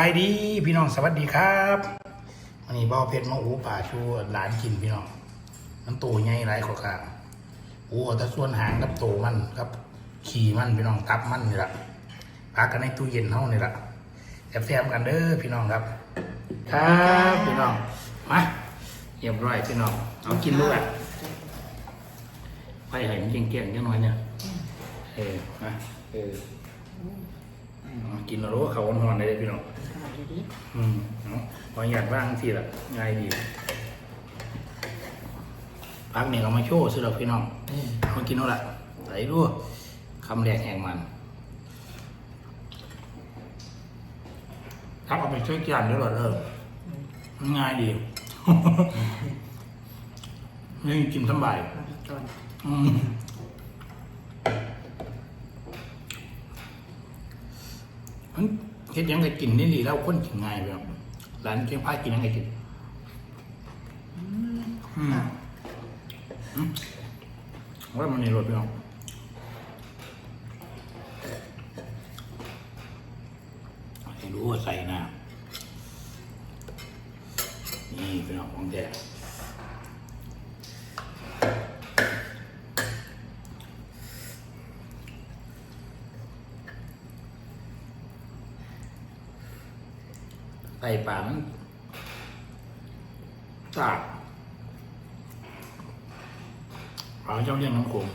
ไปดีพี่น้องสวัสดีครับวันนี้บ่าเพชรมาอูป่าชูหลานกินพี่น้องมันโตใหญ่หลายกว่าข้าอูเอาแต่ส่วนหางกับโตมันครับขี่มันพี่น้องตับมันนี่แหละพักกันในตู้เย็นเฮานี่แหละแซ่บๆกันเด้อพี่น้องครับ ครับพี่น้องมาเรียบร้อยพี่น้องเอากินด้วยไปให้มันเกลี้ยงๆจังหน่อยเนี่ยเออมาเออ กินแล้วรู้ว่าเขาหอนๆเลยพี่น้องอืมเนาะขออยากบ้างทีละง่ายดีพักเนี่ยเรามาโชว์สิเราพี่น้องมากินเอาละไหลรู้คำแรกแห่งมันทักเอาไปช่วยกันด้วยเหรอเออมันง่ายดีนี่กินสบายอืมมันเฮ็ดหยังไงกินนี่ดีแล้วคนกินง่ายไปครับร้านเชียงพายกินยังไงกินอืมอืมว่ามันในรถพี่น้องให้รู้ว่าใส่นะนี่พี่น้องของแท้ ป่ามันสาบเอาเจ้าเลี้ยงน้ำโขง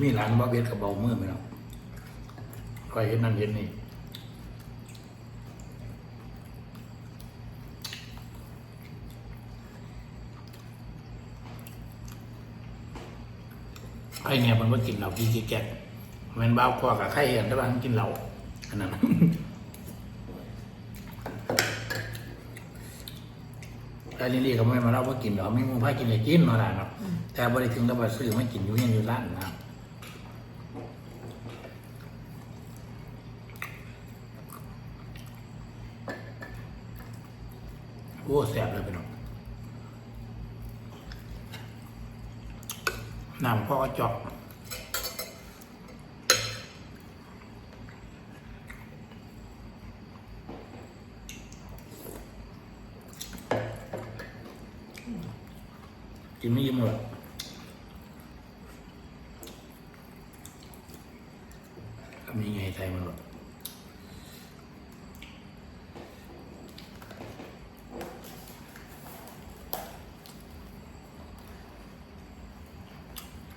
มีร้านบะเบียดกับเบาเมื่อไหมเนาะ คอยเห็นนั่นเห็นนี่ไอ้เนี่ยมันว่ากินเหล้ากินกี่แกะมันบ้าคอกับไข่เห็นแต่ว่ามันกินเหล้าอันนั้นไอ้ลิลลี่ก็ไม่มาเล่าว่ากินหรอกไม่มึงพากินเลยกินเนาะล่ะครับแต่บริถึงแล้วมาซื้อไม่กินอยู่เฮียนอยู่ร้านนะครับ อ้แสบเลยพี่น้องน้ำพ่อกระจอกกินไม่ยิ้มเลยทำยังไงใจมันหรอก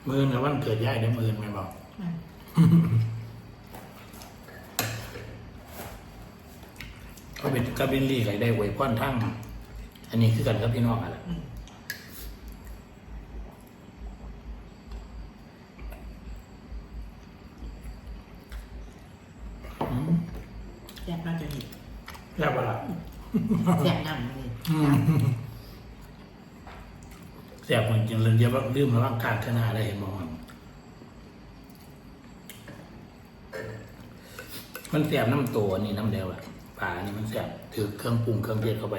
มือกับวันเกิดยายได้มือไหมบอกก็เป็นกับลินลี่ไก่ได้ไว้ควันทั้งอันนี้คือกันกับพี่น้องอะไรแซ่บน่าจะเห็นแล้วเวลาแซ่บน้ำเลย แสบเหมือนจังเลยเดี๋ยวว่าลืมระว่างการขนาได้เห็นมองมันแสบน้ำตัวนี่น้ำเดียวอะปลานี่มันแสบถือเครื่องปรุงเครื่องเทศเข้าไป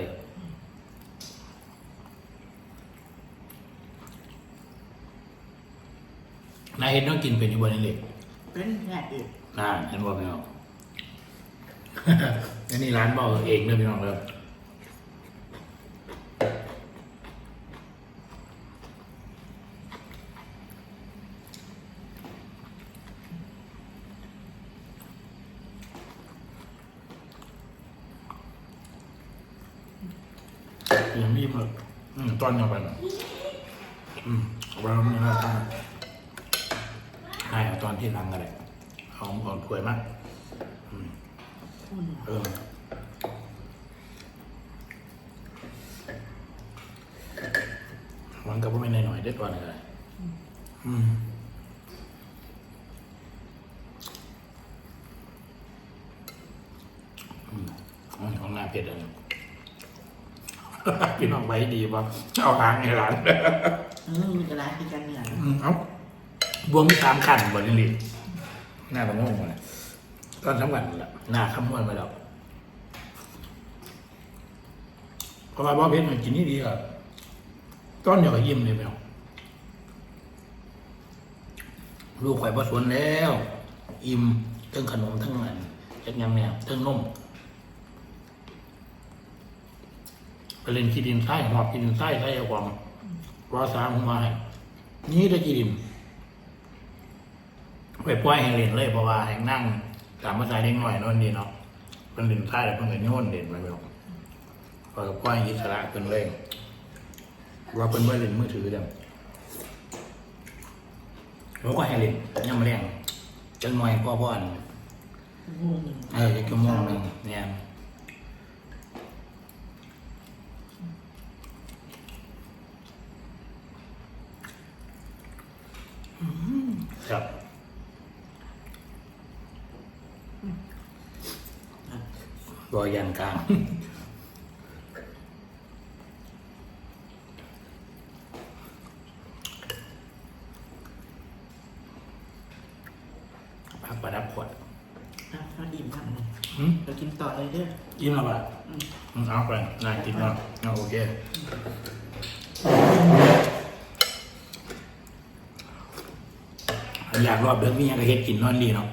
นายเห็นต้องกินเป็นอีวันนี้เลยเป็นแซ่บอีกน่าเห็นว่าพี่น้องอันนี้ร้านบอกเองเลยพี่น้องเลย ยังมีหมึกอืมตอนยังไปนะ อืมเราไม่น่าทำให้เอาตอนที่หลังกันเลยเอาก่อนถวยมากอืมเออมันก็ไม่ในหน่อยๆได้ตัวหนึงเลยอืมอืมอืมของหน้าเผ็ดอันพี่น้องไว้ดีป่ะเอาหางในร้าน ออมีกระไรที่กันเนี่ยอืมเอ้าบวมีสามขันบ่ลิลิหน้ามันง่วงเลยตอนทั้งวันแหละหน้าคำนวณมาแล้วเพราะว่าบ่เพชรมันกินนี่ดีกว่าต้นเดียวก็ยิ้มเลยไปเอาลูกข่อยบ่สวนแล้ว อิ่มทั้งขนมทั้งอันจักยังเนี่ยทั้งนมไปเล่นขี้ดินไส้หอบขี้ดินไส้ไส้เอาความ รอสามมาให้นี่ได้ขี้ดินไปปล่อยให้เล่นเลยเพราะว่าให้นั่งตามภาษาเด็กหน่อยนั่นดีเนาะเป็นเล่นใต้แล้วเพิ่นก็โยนเล่นไปแบบพอก็ปล่อยอิสระเพิ่นเลยว่าเพิ่นบ่เล่นมือถือเด้อแล้วก็ให้เล่นยามมาแรงจังหน่อยพ่อพ่อนเออจักชั่โมงหนึ่งเนี่ย ครับรอยยันกลางพักประดับขวดอะพอดีมากเลยหืมเรากินต่อเลยเด้อ ยิ้มแล้วป่ะอืมอืมเอาไปนายกินเนาะเอาโอเค อยากรอบเดือนมีหยังก็เฮ็ดกินนอนดีเนาะ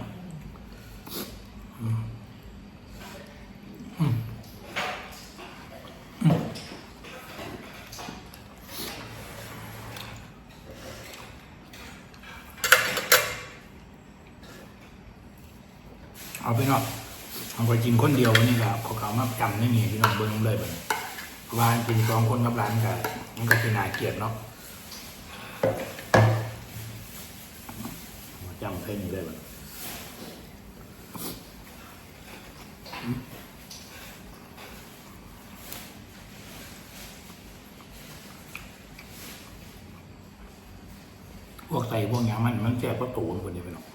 เอาไปเนาะเอาไปกินคนเดียววันนี้แหละเขาเขามาจำไม่มีพี่น้องเบิ้งเลยไปวานกินสองคนกับร้านกันมันก็เป็นนาเกลียดเนาะ มาจำเพ่งเลยบัดพวกใส่พวกหยางมันมันแก่ประตูคนเดียวไปเนาะ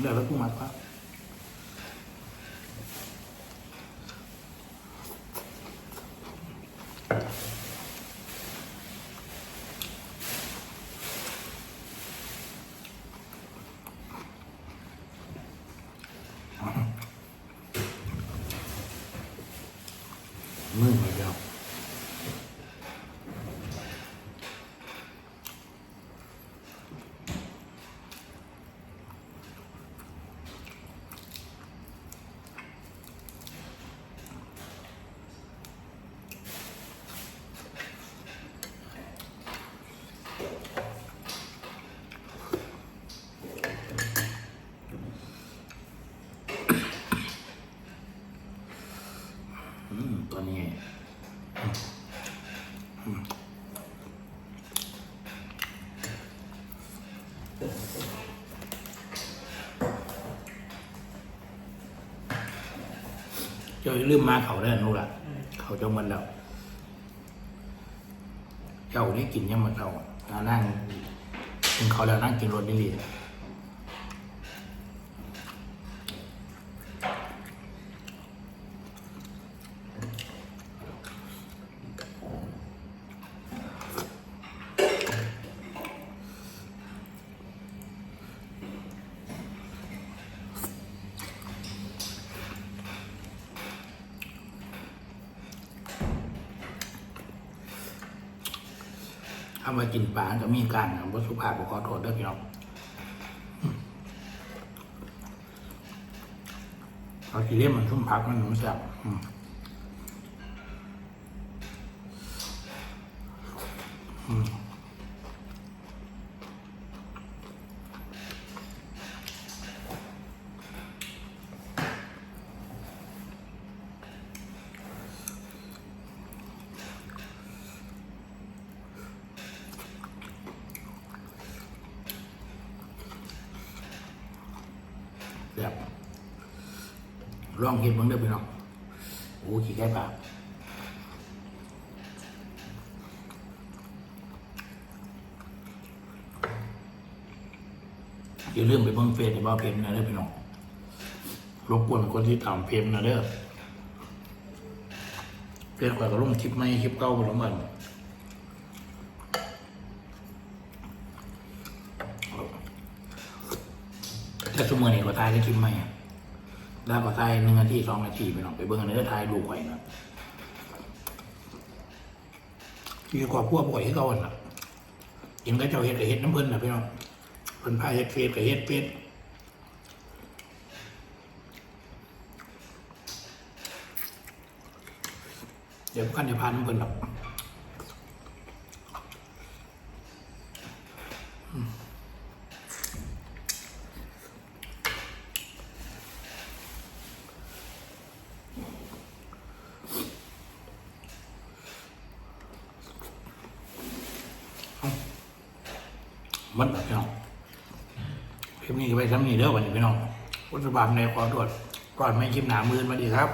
เดี๋ยวแล้วกูมัดปะ เจ้าอย่าลืมมาเขาได้นู่นล่ะเขาจ้ามันแล้วเจ้านี่กินยังมันเรานั่งกินเขาแล้วนั่งกินรถนี่ลีเามากินปลาจะมีการวัสุภาพขอโทษด้วยพี่น้องเอาทีเล่มมันชุ่มพักมันหนุ่มแซ่บอืม แซ่บลองเห็นบ้างเด้อพี่น้องโอ้ขี้ไก่ปลาอย่าลืมไปเบิ่งเฟซในบ้าเพมนะเด้อพี่น้องรบกวนคนที่ตามเพมนะเด้อเฟซข่อยก็ลงคลิปใหม่คลิปเก่าไปแล้วมัน แต่ชั่วโมงนี้ก็ทายได้คลิปใหมแล้วก็ทายหนึ่งนาทีสองนาทีไปหน้องไปเบิ่งเนื้อทายดูไว้นะอยู่กับพวกบ่อยให้เขาอะกินก็เจ้าเฮ็ดกับเฮ็ดน้ำเพิ่นนะพี่น้องเพิ่นพายเฮ็ดเฟซกับเฮ็ดเฟซเดี๋ยวกันจะพาน้ำเพิ่นหรอก วันแบบพี่น้องคลิปนี้ไปซ้ำนี่เด้อวันนี้พี่น้องวัตถุบามในขอตรวจก่อนไม่คลิปหนามือมาดีครับ